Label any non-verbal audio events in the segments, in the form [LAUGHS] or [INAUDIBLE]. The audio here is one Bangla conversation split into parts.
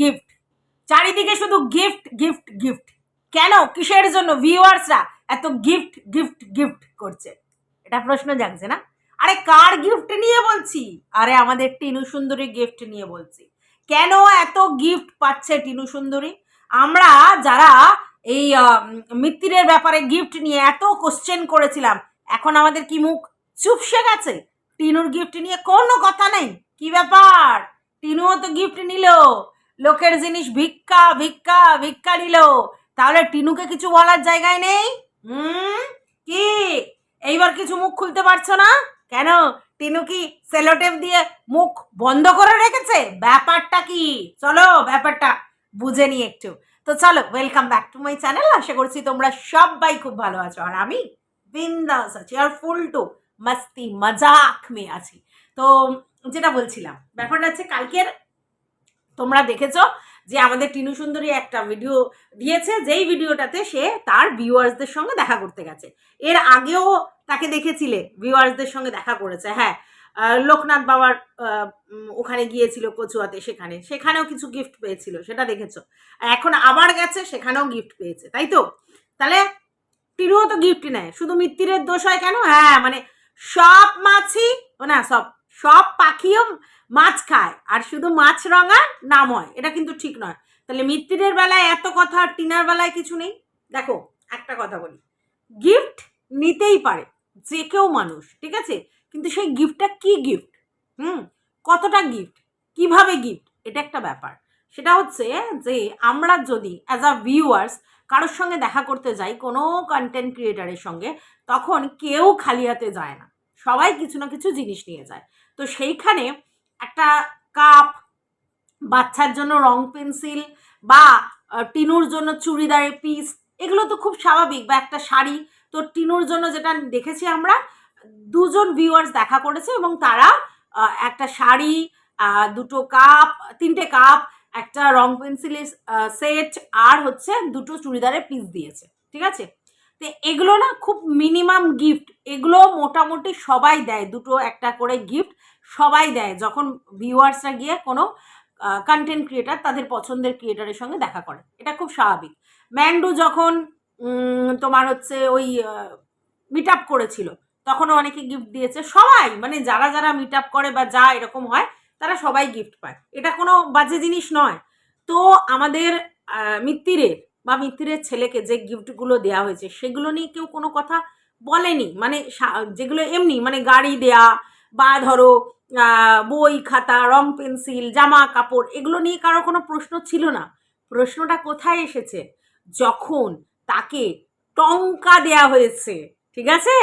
গিফট চারিদিকে শুধু গিফট গিফট গিফট কেন? কিসের জন্য? ভিউয়ার্সরা এত গিফট গিফট গিফট করছে। এটা প্রশ্ন জাগছে না? আরে কার গিফট নিয়ে বলছি? আরে আমাদের টিনু সুন্দরী গিফট নিয়ে বলছি। কেন এত গিফট পাচ্ছে টিনু সুন্দরী? আমরা যারা এই আহ, মিত্তিরের ব্যাপারে গিফট নিয়ে এত কোশ্চেন করেছিলাম এখন আমাদের কি মুখ চুপসে গেছে? টিনুর গিফট নিয়ে কোনো কথা নেই। কি ব্যাপার? টিনুও তো গিফট নিল। লোকের জিনিস ভিক্ষা ভিক্ষা ভিক্ষা নিল। তাহলে টিনুকে কিছু বলার জায়গায় নেই? হুম? কি? এইবার কিছু মুখ খুলতে পারছ না? কেন? টিনু কি সেলোটেপ দিয়ে মুখ বন্ধ করে রেখেছে? ব্যাপারটা কি? চলো, ব্যাপারটা বুঝে নি একটু। তো চলো welcome back to my channel আশা করছি তোমরা সবাই খুব ভালো আছো। আর আমি বিন্দাস আছি, আর ফুল টু মাস্তি মজাক মে আছি। তো যেটা বলছিলাম, ব্যাপারটা হচ্ছে কালকের তোমরা দেখেছ যে আমাদের টিনু সুন্দরী একটা ভিডিও দিয়েছে, যেই ভিডিওটাতে সে তার ভিউয়ার্সদের সঙ্গে দেখা করতে গেছে। এর আগেও তাকে দেখেছিলে ভিউয়ার্সদের সঙ্গে দেখা করেছে হ্যাঁ। লোকনাথ বাবার ওখানে গিয়েছিল কচুয়াতে সেখানে। সেখানেও কিছু গিফট পেয়েছিল, সেটা দেখেছ। এখন আবার গেছে, সেখানেও গিফট পেয়েছে, তাই তো? তাহলে টিনুও তো গিফট নেয়, শুধু মিত্তিরের দোষ হয় কেন? হ্যাঁ মানে সব মাছি, ও না, সব সব পাখিও মাছ খায়, আর শুধু মাছ রঙা নাম হয় এটা কিন্তু ঠিক নয়। তাহলে মিত্তিরের বেলায় এত কথা আর টিনার বেলায় কিছু নেই? দেখো, একটা কথা বলি। গিফট নিতেই পারে, যে কেউ মানুষ, ঠিক আছে? কিন্তু সেই গিফটটা কি গিফট হুম? কতটা গিফট কীভাবে গিফট এটা একটা ব্যাপার। সেটা হচ্ছে যে আমরা যদি অ্যাজ আ ভিউয়ার্স কারোর সঙ্গে দেখা করতে যাই, কোনো কন্টেন্ট ক্রিয়েটারের সঙ্গে, তখন কেউ খালি হাতে যায় না। সবাই কিছু না কিছু জিনিস নিয়ে যায়। তো সেইখানে একটা কাপ, বাচ্চার জন্য রং পেন্সিল বা টিনুর জন্য চুড়িদারের পিস, এগুলো তো খুব স্বাভাবিক, বা একটা শাড়ি। তো টিনুর জন্য যেটা দেখেছি আমরা, দুজন ভিউয়ার্স দেখা করেছে এবং তারা একটা শাড়ি দুটো কাপ, তিনটে কাপ, একটা রং পেন্সিলের সেট আর হচ্ছে দুটো চুড়িদারের পিস দিয়েছে, ঠিক আছে? তো এগুলো না খুব মিনিমাম গিফট এগুলো মোটামুটি সবাই দেয়, দুটো একটা করে গিফট সবাই দেয়, যখন ভিউয়ার্সরা গিয়ে কোনো কন্টেন্ট ক্রিয়েটার তাদের পছন্দের ক্রিয়েটারের সঙ্গে দেখা করে। এটা খুব স্বাভাবিক। ম্যান্ডু যখন তোমার হচ্ছে ওই মিট আপ করেছিল, তখনও অনেকে গিফট দিয়েছে। সবাই মানে যারা যারা মিট আপ করে বা যা এরকম হয়, তারা সবাই গিফট পায়। এটা কোনো বাজে জিনিস নয়। তো আমাদের মিত্তিরের বা মিত্তিরের ছেলেকে যে গিফটগুলো দেওয়া হয়েছে, সেগুলো নিয়ে কেউ কোনো কথা বলেনি। মানে যেগুলো এমনি মানে গাড়ি দেয়া বা ধরো বই খাতা, রং পেন্সিল, জামা কাপড়, এগুলো নিয়ে কারও কোনো প্রশ্ন ছিল না। প্রশ্নটা কোথায় এসেছে? যখন তাকে টঙ্কা দেয়া হয়েছে, ঠিক আছে?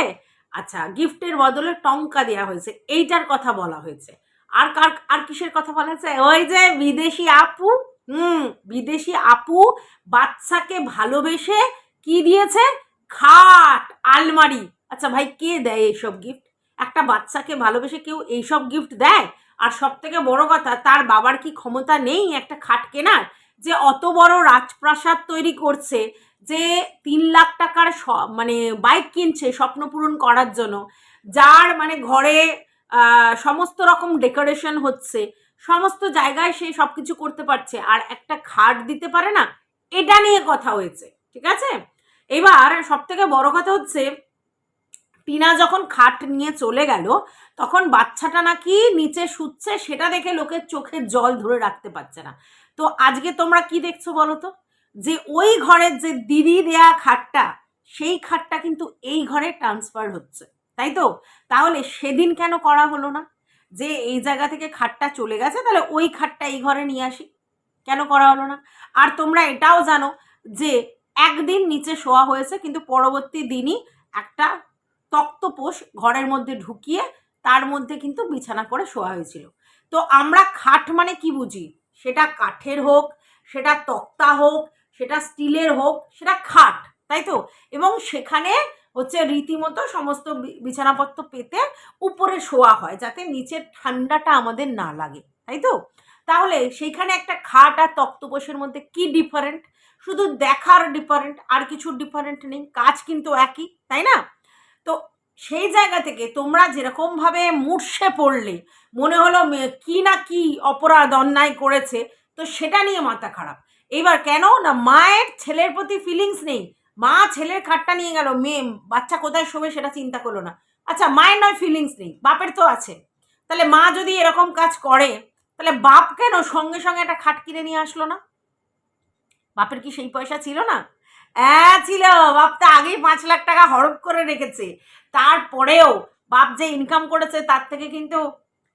আচ্ছা গিফটের বদলে টঙ্কা দেয়া হয়েছে, এইটার কথা বলা হয়েছে। আর কার, আর কিসের কথা বলা হয়েছে? ওই যে বিদেশি আপু, হুম, বিদেশি আপু বাচ্চাকে ভালোবেসে কি দিয়েছে? খাট, আলমারি। আচ্ছা ভাই, কে দেয় এইসব গিফট একটা বাচ্চাকে ভালোবেসে কেউ এইসব গিফট দেয়? আর সব থেকে বড় কথা, তার বাবার কি ক্ষমতা নেই একটা খাট কেনার? যে অত বড় রাজপ্রাসাদ তৈরি করছে, যে তিন লাখ টাকার মানে বাইক কিনছে স্বপ্ন পূরণ করার জন্য, যার মানে ঘরে সমস্ত রকম ডেকোরেশন হচ্ছে, সমস্ত জায়গায় সে সব কিছু করতে পারছে, আর একটা খাট দিতে পারে না, এটা নিয়ে কথা হয়েছে, ঠিক আছে? এবার সব থেকে বড় কথা হচ্ছে টিনা যখন খাট নিয়ে চলে গেল, তখন বাচ্চাটা নাকি নিচে শুচ্ছে, সেটা দেখে লোকের চোখে জল ধরে রাখতে পারছে না। তো আজকে তোমরা কি দেখছ বলো তো? যে ওই ঘরের যে দিদি দেয়া খাটটা, সেই খাটটা কিন্তু এই ঘরে ট্রান্সফার হচ্ছে, তাই তো? তাহলে সেদিন কেন করা হলো না? যে এই জায়গা থেকে খাটটা চলে গেছে, তাহলে ওই খাটটা এই ঘরে নিয়ে আসি, কেন করা হলো না? আর তোমরা এটাও জানো যে একদিন নিচে শোয়া হয়েছে, কিন্তু পরবর্তী দিনই একটা তক্তপোষ ঘরের মধ্যে ঢুকিয়ে তার মধ্যে কিন্তু বিছানা করে শোয়া হয়েছিল। তো আমরা খাট মানে কি বুঝি? সেটা কাঠের হোক, সেটা তক্তা হোক, সেটা স্টিলের হোক, সেটা খাট, তাই তো? এবং সেখানে হচ্ছে রীতিমতো সমস্ত বিছানাপত্র পেতে উপরে শোয়া হয়, যাতে নিচের ঠান্ডাটা আমাদের না লাগে, তাই তো? তাহলে সেইখানে একটা খাট আর তক্তপোষের মধ্যে কি ডিফারেন্ট শুধু দেখার ডিফারেন্ট আর কিছু ডিফারেন্ট নেই, কাজ কিন্তু একই, তাই না? তো সেই জায়গা থেকে তোমরা যেরকমভাবে মূর্ষে পড়লে, মনে হলো কি না কি অপরাধ অন্যায় করেছে, তো তো সেটা নিয়ে মাথা খারাপ। এইবার কেন না মায়ের ছেলের প্রতি ফিলিংস নেই? মা ছেলের খাটটা নিয়ে গেল মেয়ে বাচ্চা কোথায় শোবে সেটা চিন্তা করল না। আচ্ছা মায়ের নয় ফিলিংস নেই, বাপের তো আছে। তাহলে মা যদি এরকম কাজ করে, তাহলে বাপ কেন সঙ্গে সঙ্গে একটা খাট কিনে নিয়ে আসলো না? বাপের কি সেই পয়সা ছিল না? হ্যাঁ ছিল। তো আগেই পাঁচ লাখ টাকা হরপ করে রেখেছে। তারপরেও বাপ যে ইনকাম করেছে, তার থেকে কিন্তু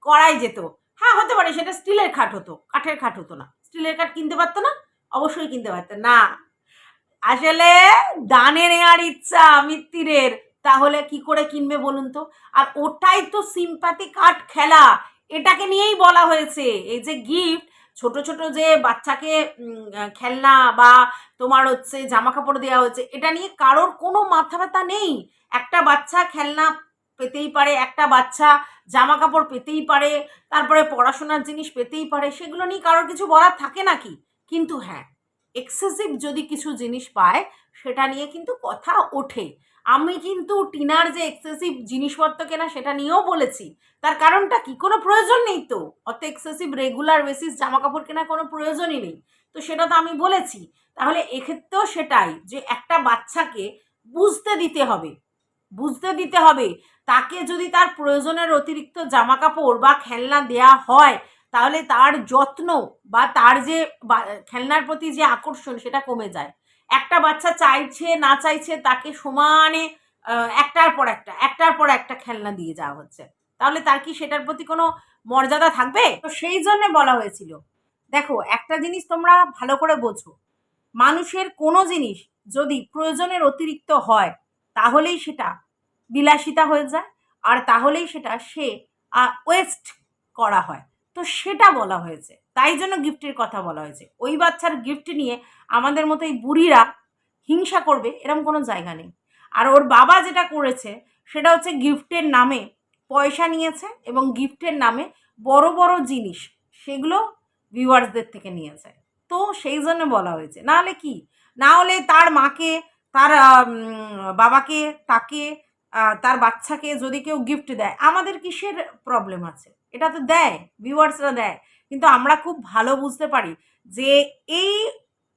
করাই যেত। হ্যাঁ হতে পারে, সেটা স্টিলের খাট হতো, কাঠের খাট হতো না। স্টিলের কাঠ কিনতে পারতো না? অবশ্যই কিনতে পারতো। না। আসলে দানে নেওয়ার ইচ্ছা মিত্তিরের, তাহলে কি করে কিনবে বলুন তো? আর ওটাই তো সিম্পাতি কাঠ খেলা। এটাকে নিয়েই বলা হয়েছে। এই যে গিফট ছোট ছোট যে বাচ্চাকে খেলনা বা তোমার হচ্ছে জামা কাপড় দেওয়া হয়েছে, এটা নিয়ে কারোর কোনো মাথা ব্যথা নেই। একটা বাচ্চা খেলনা পেতেই পারে, একটা বাচ্চা জামা কাপড় পেতেই পারে, তারপরে পড়াশোনার জিনিস পেতেই পারে, সেগুলো নিয়ে কারোর কিছু বলার থাকে নাকি? কিন্তু হ্যাঁ এক্সেসিভ যদি কিছু জিনিস পায়, সেটা নিয়ে কিন্তু কথা ওঠে। আমি কিন্তু টিনার যে এক্সেসিভ জিনিসপত্র কেনা সেটা নিয়েও বলেছি। তার কারণটা কি? কোনো প্রয়োজন নেই তো। অত এক্সেসিভ রেগুলার বেসিস জামা কাপড় কেনার কোনো প্রয়োজনই নেই। তো সেটা তো আমি বলেছি। তাহলে এক্ষেত্রেও সেটাই যে একটা বাচ্চাকে বুঝতে দিতে হবে। বুঝতে দিতে হবে। তাকে যদি তার প্রয়োজনের অতিরিক্ত জামা কাপড় বা খেলনা দেয়া হয়, তাহলে তার যত্ন বা তার যে খেলনার প্রতি যে আকর্ষণ সেটা কমে যায়। একটা বাচ্চা চাইছে, না চাইছে তাকে সমানে একটার পর একটা, একটার পর একটা খেলনা দিয়ে যাওয়া হচ্ছে। তাহলে তার কি সেটার প্রতি কোনো মর্যাদা থাকবে? তো সেই জন্য বলা হয়েছিল, দেখো, একটা জিনিস তোমরা ভালো করে বোঝো। মানুষের কোনো জিনিস যদি প্রয়োজনের অতিরিক্ত হয়, তাহলেই সেটা বিলাসিতা হয়ে যায়, আর তাহলেই সেটা সে ওয়েস্ট করা হয়। তো সেটা বলা হয়েছে। তাই জন্য গিফটের কথা বলা হয়েছে। ওই বাচ্চার গিফট নিয়ে আমাদের মতো এই বুড়িরা হিংসা করবে এরকম কোনো জায়গা নেই। আর ওর বাবা যেটা করেছে, সেটা হচ্ছে গিফটের নামে পয়সা নিয়েছে এবং গিফটের নামে বড় বড় জিনিস সেগুলো ভিউয়ার্সদের থেকে নিয়েছে। তো সেই জন্য বলা হয়েছে। না হলে কি? না হলে তার মাকে, তার বাবাকে, তাকে তার বাচ্চাকে যদি কেউ গিফট দেয়, আমাদের কিসের প্রবলেম আছে? এটা তো দেয় ভিউয়ার্সরা দেয়। কিন্তু আমরা খুব ভালো বুঝতে পারি যে এই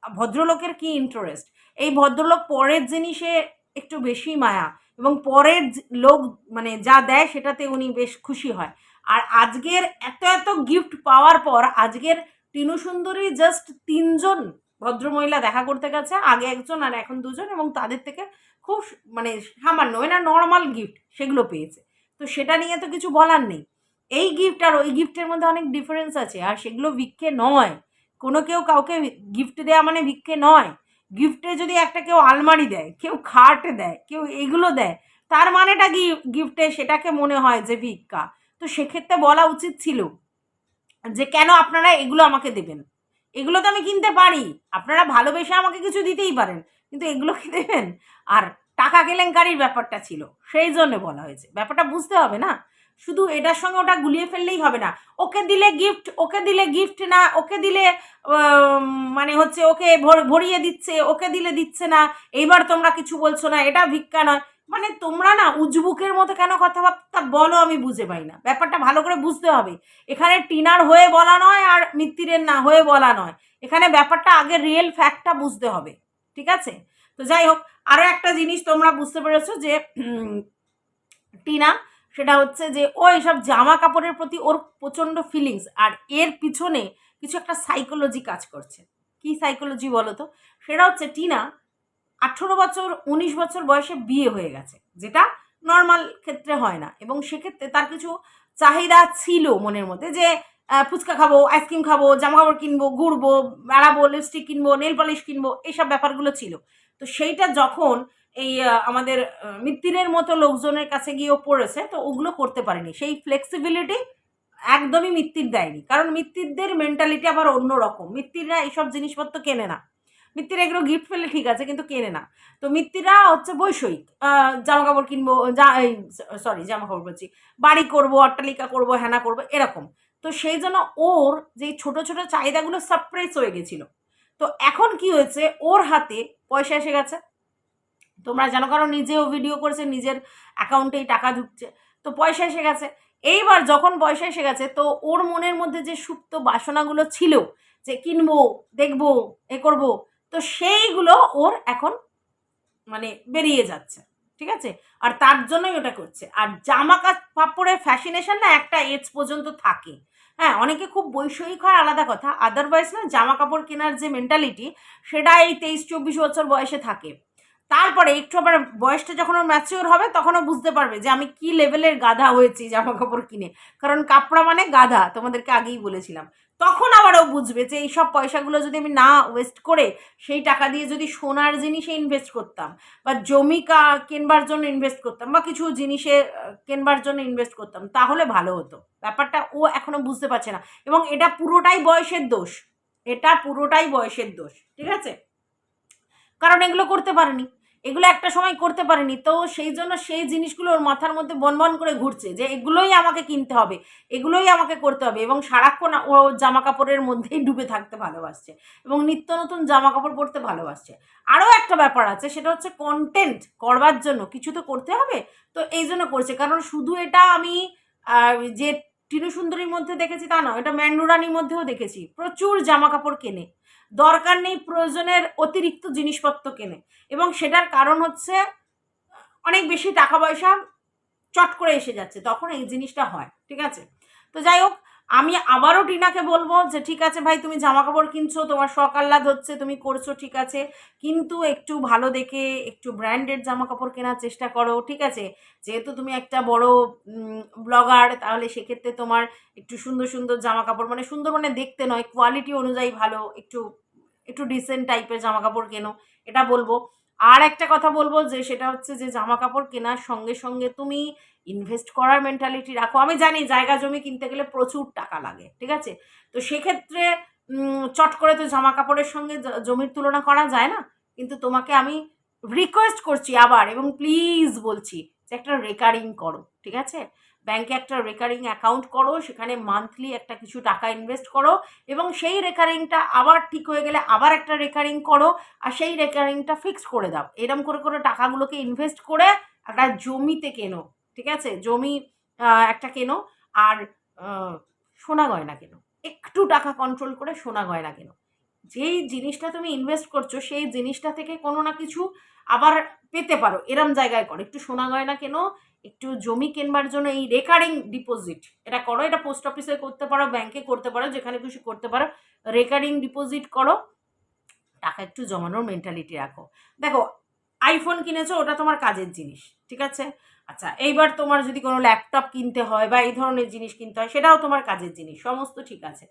ভদ্রলোকের কি ইন্টারেস্ট এই ভদ্রলোক পরের জিনিসে একটু বেশি মায়া এবং পরের লোক মানে যা দেয় সেটাতে উনি বেশ খুশি হয়। আর আজকের এত এত গিফট পাওয়ার পর আজকের টিনু সুন্দরী জাস্ট তিনজন ভদ্রমহিলা দেখা করতে গেছে, আগে একজন আর এখন দুজন এবং তাদের থেকে খুব মানে সামান্য না নর্মাল গিফট সেগুলো পেয়েছে। তো সেটা নিয়ে তো কিছু বলার নেই। এই গিফট আর ওই গিফটের মধ্যে অনেক ডিফারেন্স আছে, আর সেগুলো ভিক্ষে নয়। কোনো কেউ কাউকে গিফট দেওয়া মানে ভিক্ষে নয়। গিফটে যদি একটা কেউ আলমারি দেয়, কেউ খাট দেয়, কেউ এগুলো দেয়, তার মানেটা কি গিফটে সেটাকে মনে হয় যে ভিক্ষা। তো সেক্ষেত্রে বলা উচিত ছিল যে কেন আপনারা এগুলো আমাকে দেবেন? এগুলো তো আমি কিনতে পারি। আপনারা ভালোবেসে আমাকে কিছু দিতেই পারেন, কিন্তু এগুলো কি দেবেন? আর টাকা কেলেঙ্কারির ব্যাপারটা ছিল, সেই জন্য বলা হয়েছে। ব্যাপারটা বুঝতে হবে না? শুধু এটার সঙ্গে ওটা গুলিয়ে ফেললেই হবে না। ওকে দিলে গিফট ওকে দিলে গিফট না, ওকে দিলে মানে হচ্ছে ওকে ভর- ভরিয়ে দিচ্ছে, ওকে দিলে দিচ্ছে না, এইবার তোমরা কিছু বলছো না, এটা ভিক্ষা নয়। মানে তোমরা না উজবুকের মতো কেন কথাবার্তা বলো আমি বুঝে পাই না। ব্যাপারটা ভালো করে বুঝতে হবে। এখানে টিনার হয়ে বলা নয় আর মিত্তিরের না হয়ে বলা নয়। এখানে ব্যাপারটা আগে রিয়েল ফ্যাক্টটা বুঝতে হবে। ঠিক আছে? তো যাই হোক আরও একটা জিনিস তোমরা বুঝতে পেরেছ যে টিনা সেটা হচ্ছে যে, ও এইসব জামা কাপড়ের প্রতি ওর প্রচণ্ড ফিলিংস আর এর পিছনে কিছু একটা সাইকোলজি কাজ করছে। কি সাইকোলজি বলো তো? সেটা হচ্ছে টিনা আঠেরো বছর, উনিশ বছর বয়সে বিয়ে হয়ে গেছে, যেটা নর্মাল ক্ষেত্রে হয় না। এবং সেক্ষেত্রে তার কিছু চাহিদা ছিল মনের মধ্যে যে ফুচকা খাব আইসক্রিম খাব জামা কাপড় কিনবো, ঘুরবো, বেড়াবো লিপস্টিক কিনবো নেল পলিশ কিনবো এইসব ব্যাপারগুলো ছিল। তো সেইটা যখন এই আমাদের মিত্তিরের মতো লোকজনের কাছে গিয়েও পড়েছে, তো ওগুলো করতে পারেনি। সেই ফ্লেক্সিবিলিটি একদমই মিত্তির দেয়নি। কারণ মিত্তিরদের মেন্টালিটি আবার অন্যরকম। মিত্তিররা এইসব জিনিসপত্র কেনে না। মিত্তিরা এগুলো গিফট পেলে ঠিক আছে, কিন্তু কেনে না। তো মিত্তিরা হচ্ছে বৈষয়িক। জামা কাপড় কিনবো সরি জামা কাপড় বলছি। বাড়ি করব, অট্টালিকা করব হ্যানা করব, এরকম। তো সেই জন্য ওর যে ছোট ছোট চাহিদাগুলো সাপ্রেস হয়ে গেছিল। তো এখন কি হয়েছে? ওর হাতে পয়সা এসে গেছে। তোমরা জানো কারণ নিজেও ভিডিও করেছে, নিজের অ্যাকাউন্টেই টাকা ঢুকছে। তো পয়সা এসে গেছে। এইবার যখন পয়সা এসে গেছে, তো ওর মনের মধ্যে যে সুপ্ত বাসনাগুলো ছিল, যে কিনবো, দেখব, এ করব, তো সেইগুলো ওর এখন মানে বেরিয়ে যাচ্ছে। ঠিক আছে? আর তার জন্যই ওটা করছে। আর জামা কাপড়ের ফ্যাশনেশন না একটা এজ পর্যন্ত থাকে। হ্যাঁ অনেকে খুব বৈষয়িক হয়, আলাদা কথা। আদারওয়াইজ না জামা কাপড় কেনার যে মেন্টালিটি সেটা এই তেইশ, চব্বিশ বছর বয়সে থাকে। তারপরে একটু আবার বয়সটা যখন ওর ম্যাচিওর হবে তখনও বুঝতে পারবে যে আমি কি লেভেলের গাধা হয়েছি জামা কাপড় কিনে। কারণ কাপড়া মানে গাধা, তোমাদেরকে আগেই বলেছিলাম। তখন আবার ও বুঝবে যে এইসব পয়সাগুলো যদি আমি না ওয়েস্ট করে, সেই টাকা দিয়ে যদি সোনার জিনিসে ইনভেস্ট করতাম, বা জমি কেনবার জন্য ইনভেস্ট করতাম, বা কিছু জিনিসে কেনবার জন্য ইনভেস্ট করতাম, তাহলে ভালো হতো। ব্যাপারটা ও এখনও বুঝতে পারছে না। এবং এটা পুরোটাই বয়সের দোষ। এটা পুরোটাই বয়সের দোষ। ঠিক আছে? কারণ এগুলো করতে পারেনি। এগুলো একটা সময় করতে পারেনি। তো সেই জন্য সেই জিনিসগুলো ওর মাথার মধ্যে বনবন করে ঘুরছে যে এগুলোই আমাকে কিনতে হবে, এগুলোই আমাকে করতে হবে এবং সারাক্ষণ ও জামা কাপড়ের মধ্যেই ডুবে থাকতে ভালোবাসছে এবং নিত্য নতুন জামা কাপড় পরতে ভালোবাসছে। আরও একটা ব্যাপার আছে, সেটা হচ্ছে কন্টেন্ট করবার জন্য কিছু তো করতে হবে, তো এই জন্য করছে। কারণ শুধু এটা আমি যে টিনু সুন্দরীর মধ্যে দেখেছি তা নয়, এটা ম্যান্ডুরানির মধ্যেও দেখেছি। প্রচুর জামা কাপড় কেনে। দরকার নেই প্রয়োজনের অতিরিক্ত জিনিসপত্র কেনে। এবং সেটার কারণ হচ্ছে অনেক বেশি টাকা পয়সা চট করে এসে যাচ্ছে, তখন এই জিনিসটা হয়, ঠিক আছে? তো যাই হোক আমি আবারও টিনাকে বলব যে, ঠিক আছে ভাই, তুমি জামা কাপড় কিনছো, তোমার শখ আহ্লাদ হচ্ছে, তুমি করছ, ঠিক আছে। কিন্তু একটু ভালো দেখে, একটু ব্র্যান্ডেড জামা কাপড় কেনার চেষ্টা করো, ঠিক আছে? যেহেতু তুমি একটা বড় ব্লগার তাহলে সেক্ষেত্রে তোমার একটু সুন্দর সুন্দর জামা কাপড় মানে সুন্দর মানে দেখতে নয় কোয়ালিটি অনুযায়ী ভালো, একটু একটু ডিসেন্ট টাইপের জামা কাপড় কেনো। এটা বলব। আর একটা কথা বলব যে, সেটা হচ্ছে যে জামা কাপড় কেনার সঙ্গে সঙ্গে তুমি ইনভেস্ট করার মেন্টালিটি রাখো। আমি জানি জায়গা জমি কিনতে গেলে প্রচুর টাকা লাগে, ঠিক আছে? তো সেক্ষেত্রে চট করে তো জামা কাপড়ের সঙ্গে জমির তুলনা করা যায় না? কিন্তু তোমাকে আমি রিকোয়েস্ট করছি আবার এবং প্লিজ বলছি যে একটা রেকারিং করো, ঠিক আছে? ব্যাংকে একটা রেকারিং অ্যাকাউন্ট করো, সেখানে মান্থলি একটা কিছু টাকা ইনভেস্ট করো এবং সেই রেকারিংটা আবার ঠিক হয়ে গেলে আবার একটা রেকারিং করো আর সেই রেকারিংটা ফিক্সড করে দাও। এরম করে করে টাকাগুলোকে ইনভেস্ট করে একটা জমিতে কেনো। ঠিক আছে? জমি একটা কেনো আর সোনা গয়না কেনো। একটু টাকা কন্ট্রোল করে সোনা গয়না কেনো। যেই জিনিসটা তুমি ইনভেস্ট করছ, সেই জিনিসটা থেকে কোনো না কিছু আবার পেতে পারো। এরম জায়গায় করো। একটু সোনা গয়না কেনো, একটু জমি কেনবার জন্য এই রেকারিং ডিপোজিট এটা করো। এটা পোস্ট অফিসে করতে পারো ব্যাংকে করতে পারো, যেখানে খুশি করতে পারো। রেকারিং ডিপোজিট করো। টাকা একটু জমানোর মেন্টালিটি রাখো। দেখো আইফোন কিনেছো, ওটা তোমার কাজের জিনিস, ঠিক আছে? আচ্ছা এইবার তোমার যদি কোনো ল্যাপটপ কিনতে হয় বা এই ধরনের জিনিস কিনতে হয়, সেটাও তোমার কাজের জিনিস, সমস্ত ঠিক আছে।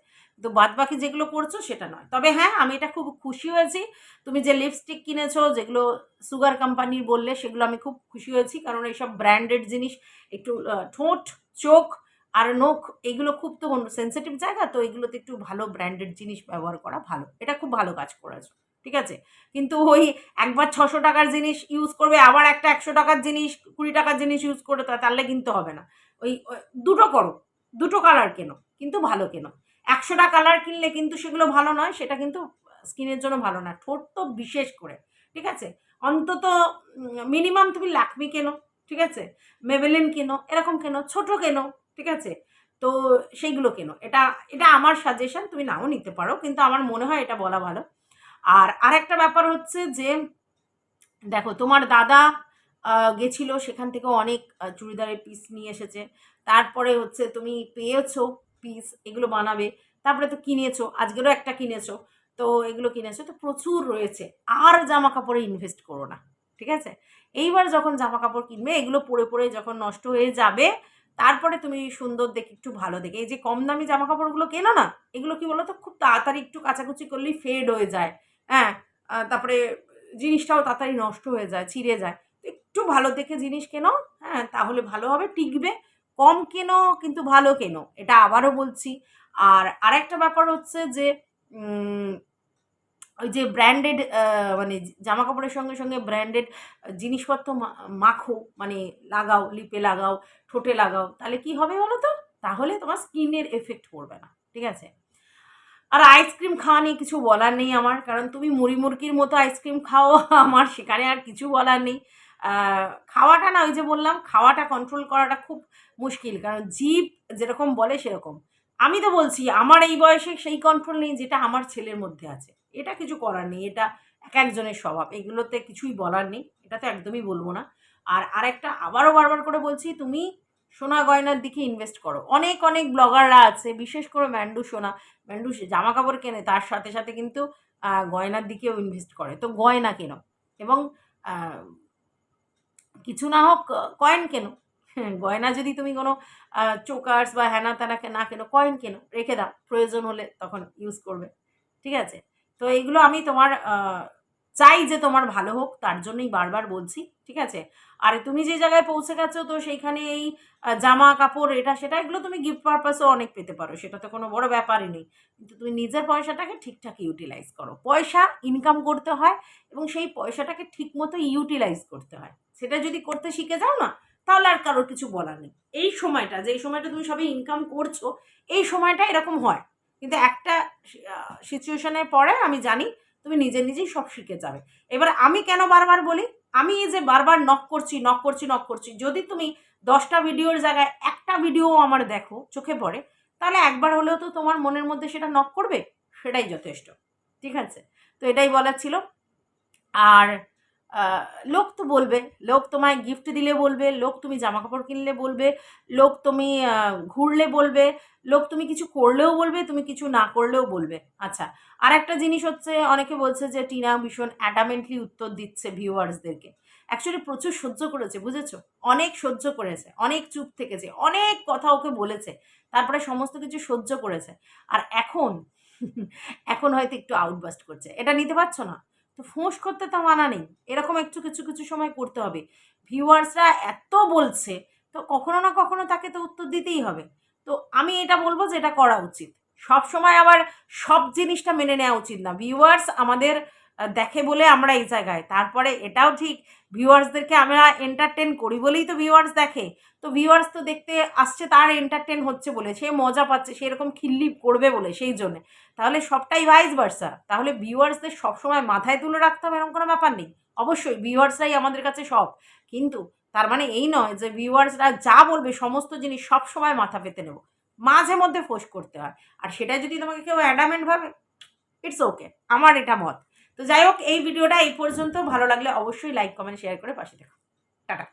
তো বাদ বাকি যেগুলো করছ সেটা নয়। তবে হ্যাঁ আমি এটা খুব খুশি হয়েছি। তুমি যে লিপস্টিক কিনেছো, যেগুলো সুগার কোম্পানির বললে, সেগুলো আমি খুব খুশি হয়েছি। কারণ এইসব ব্র্যান্ডেড জিনিস, একটু ঠোঁট, চোখ আর নখ, এগুলো খুব তো সেন্সিটিভ জায়গা, তো এগুলোতে একটু ভালো ব্র্যান্ডেড জিনিস ব্যবহার করা ভালো। এটা খুব ভালো কাজ করেছ। ঠিক আছে? কিন্তু ওই একবার ছশো টাকার জিনিস ইউজ করবে, আবার একটা একশো টাকার জিনিস, কুড়ি টাকার জিনিস ইউজ করে তাহলে কিনতে হবে না। ওই ওই দুটো করো, দুটো কালার কেনো, কিন্তু ভালো কেনো। একশোটা কালার কিনলে কিন্তু সেগুলো ভালো নয়, সেটা কিন্তু স্কিনের জন্য ভালো না, ঠোঁট তো বিশেষ করে, ঠিক আছে? অন্তত মিনিমাম তুমি লাকমি কেনো, ঠিক আছে? মেবেলিন কেনো, এরকম কেনো, ছোট কেনো, ঠিক আছে? তো সেইগুলো কেনো। এটা এটা আমার সাজেশন তুমি নাও নিতে পারো, কিন্তু আমার মনে হয় এটা বলা ভালো। আর আরেকটা ব্যাপার হচ্ছে যে, দেখো তোমার দাদা গেছিল সেখান থেকে অনেক চুড়িদারের পিস নিয়ে এসেছে। তারপরে হচ্ছে তুমি পেয়েছ পিস এগুলো বানাবে। তারপরে তো কিনেছো, আজকেরও একটা কিনেছো। তো এগুলো কিনেছো, তো প্রচুর রয়েছে। আর জামা কাপড়ে ইনভেস্ট করো না, ঠিক আছে? এইবার যখন জামা কাপড় কিনবে, এগুলো পরে পরে যখন নষ্ট হয়ে যাবে, তারপরে তুমি সুন্দর দেখে একটু ভালো দেখে। এই যে কম দামি জামা কাপড়গুলো কেনো না, এগুলো কি বলো তো খুব তাড়াতাড়ি একটু কাচাকুচি করলেই ফেড হয়ে যায়। হ্যাঁ তারপরে জিনিসটাও তাড়াতাড়ি নষ্ট হয়ে যায়, ছিঁড়ে যায়। একটু ভালো দেখে জিনিস কেনো হ্যাঁ তাহলে ভালো হবে, টিকবে। কম কেনো, কিন্তু ভালো কেনো, এটা আবারও বলছি। আর আরেকটা ব্যাপার হচ্ছে যে ওই যে ব্র্যান্ডেড মানে জামা কাপড়ের সঙ্গে সঙ্গে ব্র্যান্ডেড জিনিসপত্র মাখো মানে লাগাও লিপে লাগাও, ঠোঁটে লাগাও, তাহলে কি হবে বলো তো? তাহলে তোমার স্কিনের এফেক্ট পড়বে না, ঠিক আছে? আর আইসক্রিম খাওয়া নিয়ে কিছু বলার নেই আমার, কারণ তুমি মুড়ি মুরগির মতো আইসক্রিম খাও, আমার সেখানে আর কিছু বলার নেই। খাওয়াটা না, ওই যে বললাম, খাওয়াটা কন্ট্রোল করাটা খুব মুশকিল, কারণ জিভ যেরকম বলে সেরকম। আমি তো বলছি, আমার এই বয়সে সেই কন্ট্রোল নেই যেটা আমার ছেলের মধ্যে আছে। এটা কিছু করার নেই, এটা এক একজনের স্বভাব, এগুলোতে কিছুই বলার নেই, এটা তো একদমই বলব না। আর আরেকটা, আবারও বারবার করে বলছি, তুমি সোনা গয়নার দিকে ইনভেস্ট করো। অনেক অনেক ব্লগাররা আছে বিশেষ করে ম্যান্ডু সোনা ম্যান্ডু জামা কাপড় কেনে তার সাথে সাথে কিন্তু গয়নার দিকেও ইনভেস্ট করে। তো গয়না কেনো এবং কিছু না হোক কয়েন কেনো। হ্যাঁ, গয়না যদি তুমি কোনো চোকার্স বা হ্যানা ত্যানাকে না কেনো কয়েন কেনো রেখে দাও। প্রয়োজন হলে তখন ইউজ করবে। ঠিক আছে? তো এইগুলো আমি তোমার চাই যে তোমার ভালো হোক, তার জন্যই বারবার বলছি, ঠিক আছে? আর তুমি যে জায়গায় পৌঁছে গেছো, তো সেইখানে এই জামা কাপড়, এটা, সেটা, এগুলো তুমি গিফট পারপাসও অনেক পেতে পারো, সেটা তো কোনো বড় ব্যাপারই নেই। কিন্তু তুমি নিজের পয়সাটাকে ঠিকঠাক ইউটিলাইজ করো। পয়সা ইনকাম করতে হয় এবং সেই পয়সাটাকে ঠিক মতো ইউটিলাইজ করতে হয়। সেটা যদি করতে শিখে যাও না, তাহলে আর কারোর কিছু বলার নেই। এই সময়টা যে সময়টা তুমি সবাই ইনকাম করছ, এই সময়টা এরকম হয়। কিন্তু একটা সিচুয়েশনের পরে আমি জানি তুমি নিজে নিজেই সব শিখে যাবে। এবার আমি কেন বারবার বলি, আমি এই যে বারবার নক করছি নক করছি নক করছি, যদি তুমি দশটা ভিডিওর জায়গায় একটা ভিডিও আমার দেখো, চোখে পড়ে, তাহলে একবার হলেও তো তোমার মনের মধ্যে সেটা নক করবে? সেটাই যথেষ্ট। ঠিক আছে? তো এটাই বলার ছিল। আর লোক তো বলবে, লোক তোমায় গিফট দিলে বলবে, লোক তুমি জামা কাপড় কিনলে বলবে, লোক তুমি ঘুরলে বলবে, লোক তুমি কিছু করলেও বলবে, তুমি কিছু না করলেও বলবে। আচ্ছা আর একটা জিনিস হচ্ছে, অনেকে বলছে যে টিনা ভীষণ অ্যাডামেন্টলি উত্তর দিচ্ছে ভিউয়ার্সদেরকে অ্যাকচুয়ালি প্রচুর সহ্য করেছে, বুঝেছ? অনেক সহ্য করেছে, অনেক চুপ থেকেছে, অনেক কথা ওকে বলেছে, তারপরে সমস্ত কিছু সহ্য করেছে। আর এখন [LAUGHS] এখন হয়তো একটু আউটবাস্ট করছে। এটা নিতে পারছ না? তো ফোঁস করতে তো মানা নেই। এরকম একটু কিছু কিছু সময় করতে হবে। ভিউয়ার্সরা এত বলছে, তো কখনো না কখনো তাকে তো উত্তর দিতেই হবে। তো আমি এটা বলব যে এটা করা উচিত। সব সময় আবার সব জিনিসটা মেনে নেওয়া উচিত না। ভিউয়ার্স, আমাদের দেখে বলে আমরা এই জায়গায়। তারপরে এটাও ঠিক, ভিউয়ার্সদেরকে আমরা এন্টারটেন করি বলেই তো ভিউয়ার্স দেখে। তো ভিউয়ার্স তো দেখতে আসছে, তার এন্টারটেন হচ্ছে বলে, সে মজা পাচ্ছে সেরকম খিল্লি করবে বলে সেই জন্য। তাহলে সবটাই ভাইস ভার্সা তাহলে ভিউয়ার্সদের সবসময় মাথায় তুলে রাখতে হবে এরকম কোনো ব্যাপার নেই। অবশ্যই ভিউয়ার্সরাই আমাদের কাছে সব। কিন্তু তার মানে এই নয় যে ভিউয়ার্সরা যা বলবে, সমস্ত জিনিস সবসময় মাথা পেতে নেব। মাঝে মধ্যে ফোর্স করতে হয়। আর সেটা যদি তোমাকে কেউ অ্যাডামেন্ট ভাবে ইটস ওকে আমার এটা মত। তো যাই হোক, এই ভিডিওটা এই পর্যন্ত। ভালো লাগলে অবশ্যই লাইক কমেন্ট শেয়ার করে পাশে দেখো টাটা।